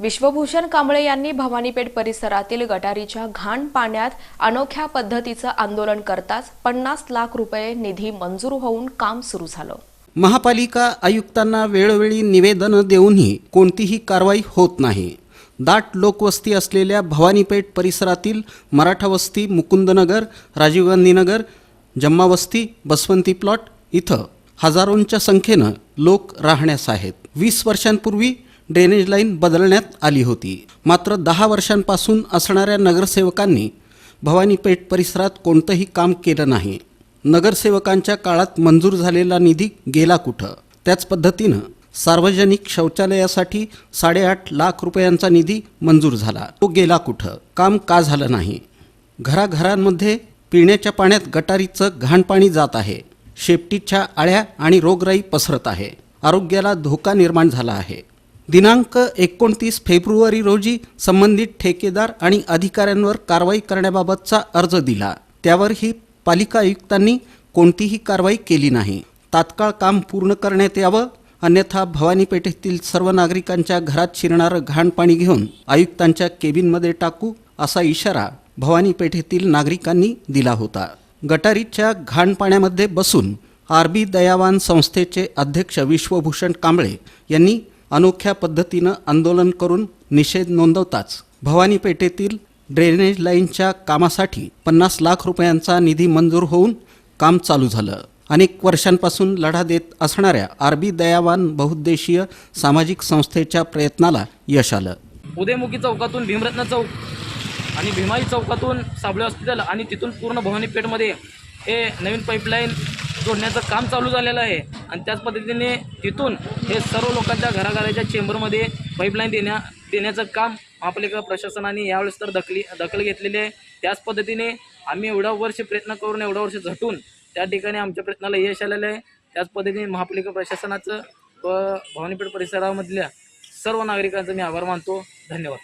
विश्वभूषण कांबळे यांनी भवानीपेठ परिसरातील गटारीच्या घाण पाण्यात अनोख्या पद्धतीचं आंदोलन करताच पन्नास लाख रुपये निधी मंजूर होऊन काम सुरू झालं. महापालिका आयुक्तांना वेळोवेळी निवेदनं देऊनही कोणतीही कारवाई होत नाही. दाट लोकवस्ती असलेल्या भवानीपेठ परिसरातील मराठा वस्ती मुकुंदनगर राजीव गांधीनगर जम्मावस्ती बसवंती प्लॉट इथं हजारोंच्या संख्येनं लोक राहण्यास आहेत. वीस वर्षांपूर्वी ड्रेनेज लाईन बदलण्यात आली होती. मात्र दहा वर्षांपासून असणाऱ्या नगरसेवकांनी भवानीपेठ परिसरात कोणतंही काम केलं नाही. नगरसेवकांच्या काळात मंजूर झालेला निधी गेला कुठं? त्याच पद्धतीनं सार्वजनिक शौचालयासाठी साडेआठ लाख रुपयांचा निधी मंजूर झाला. तो गेला कुठं? काम का झालं नाही? घराघरांमध्ये पिण्याच्या पाण्यात गटारीचं घाण पाणी जात आहे. शेपटीच्या आळ्या आणि रोगराई पसरत आहे. आरोग्याला धोका निर्माण झाला आहे. दिनांक एकोणतीस फेब्रुवारी रोजी संबंधित ठेकेदार आणि अधिकाऱ्यांवर कारवाई करण्याबाबतचा अर्ज दिला. त्यावरही पालिका आयुक्तांनी कोणतीही कारवाई केली नाही. तात्काळ काम पूर्ण करण्यात यावं अन्यथा भवानी पेठेतील सर्व नागरिकांच्या घरात शिरणारं घाण पाणी घेऊन आयुक्तांच्या केबिनमध्ये टाकू असा इशारा भवानी पेठेतील नागरिकांनी दिला होता. गटारीच्या घाण पाण्यामध्ये बसून आर बी दयावान संस्थेचे अध्यक्ष विश्वभूषण कांबळे यांनी अनोख्या पद्धतीनं आंदोलन करून निषेध नोंदवताच भवानी पेठेतील ड्रेनेज लाईनच्या कामासाठी पन्नास लाख रुपयांचा निधी मंजूर होऊन काम चालू झालं. अनेक वर्षांपासून लढा देत असणाऱ्या आरबी दयावान बहुउद्देशीय सामाजिक संस्थेच्या प्रयत्नाला यश आलं. उदयमुखी चौकातून भीमरत्न चौक आणि भीमाई चौकातून साबळे हॉस्पिटल आणि तिथून पूर्ण भवानीपेठमध्ये हे नवीन पाईपलाईन जोडण्याचं काम चालू झालेलं आहे. आणि त्याच पद्धतीने तिथून हे सर्व लोकांच्या घराघराच्या चेंबरमध्ये पाईपलाईन देण्या देण्याचं काम महापालिका प्रशासनाने यावेळेस तर दखली दखल घेतलेली आहे. त्याच पद्धतीने आम्ही एवढ्या वर्ष प्रयत्न करून एवढ्या वर्ष झटून त्या ठिकाणी आमच्या प्रयत्नाला यश आलेलं आहे. त्याच पद्धतीने महापालिका प्रशासनाचं व भवानीपेठ परिसरामधल्या सर्व नागरिकांचं मी आभार मानतो. धन्यवाद.